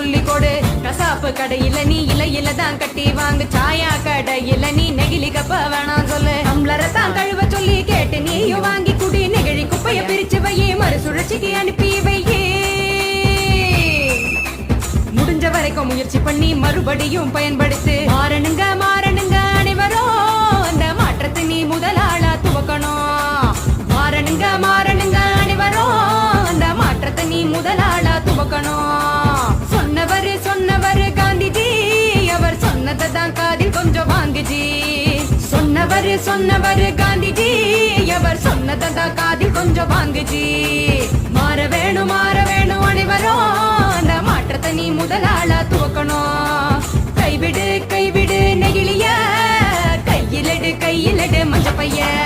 சொல்லி கொடு கசாப்பு கடையில நீ இலையில தான் கட்டி வாங்கு. சாயா கடையில நீ நெகிழி கப்ப வேணாம் சொல்லு. டம்ளரை தான் கழுவ சொல்லி கேட்டு நீயும் வாங்கி குடி. நெகிழி குப்பைய பிரிச்சு வையே மறுசுழற்சிக்கு அனுப்பி வையே. முடிஞ்ச வரைக்கும் முயற்சி பண்ணி மறுபடியும் பயன்படுத்து. மாறணுங்க மாறணுங்க அனைவரும் அந்த மாற்றத்தை நீ முதலாளா துவக்கணும். மாறணுங்க மாறணுங்க அனைவரும் அந்த மாற்றத்தை நீ முதலாளா துவக்கணும். காந்திஜி. சொன்னவர் சொன்னவர் காந்திஜி. எவர் சொன்னதா காதில் கொஞ்சம் வாங்குஜி. மாற வேணும் மாற வேணும் அனைவரும். அந்த மாற்றத்தை நீ முதலாளா துவக்கணும். கைவிடு கைவிடு நெகிழிய. கையிலடு கையிலடு மஞ்சப்பைய.